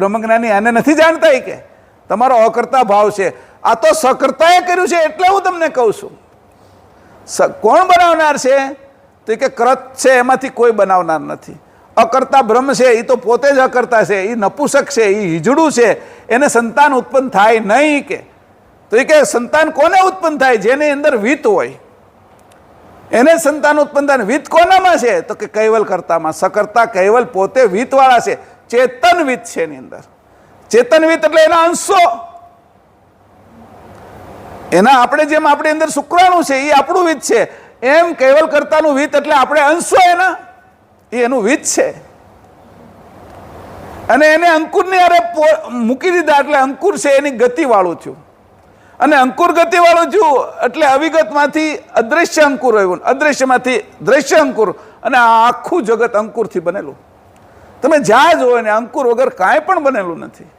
બ્રહ્મજ્ઞાની આને નથી જાણતા કે, તમારો અકર્તા ભાવ છે. આ તો સકર્તાએ કર્યું છે એટલે હું તમને કહું છું. કોણ બનાવનાર છે? તો કે ક્રત છે, એમાંથી કોઈ બનાવનાર નથી. અકર્તા બ્રહ્મ છે એ તો પોતે જ અકર્તા છે એ નપુસક છે એ હિજડું છે, એને સંતાન ઉત્પન્ન થાય નહીં કે. તો એ કે સંતાન કોને ઉત્પન્ન થાય? જેની અંદર વિત હોય. એને સંતાન ઉત્પન્ન થાય. વિત કોનામાં છે? તો કે કૈવલ કરતામાં. સકર્તા કૈવલ પોતે વિતવાળા છે. ચેતન વિત છે એની અંદર. ચેતનવિત એટલે એના અંશો. એના આપણે જેમ આપણી અંદર શુક્રાણુ છે, એ આપણું વિત છે. એમ કેવલ કરતાનું વિત એટલે આપણે અંશો એના. એ એનું વિત છે. અને એને અંકુરની અરે મૂકી દીધા એટલે અંકુર છે એની ગતિવાળું થયું. અને અંકુર ગતિવાળું થયું એટલે અવિગતમાંથી અદ્રશ્ય અંકુર આવ્યું. અદ્રશ્યમાંથી દ્રશ્ય અંકુર. અને આ આખું જગત અંકુરથી બનેલું. તમે જ્યાં જુઓ ને અંકુર વગર કાંઈ પણ બનેલું નથી.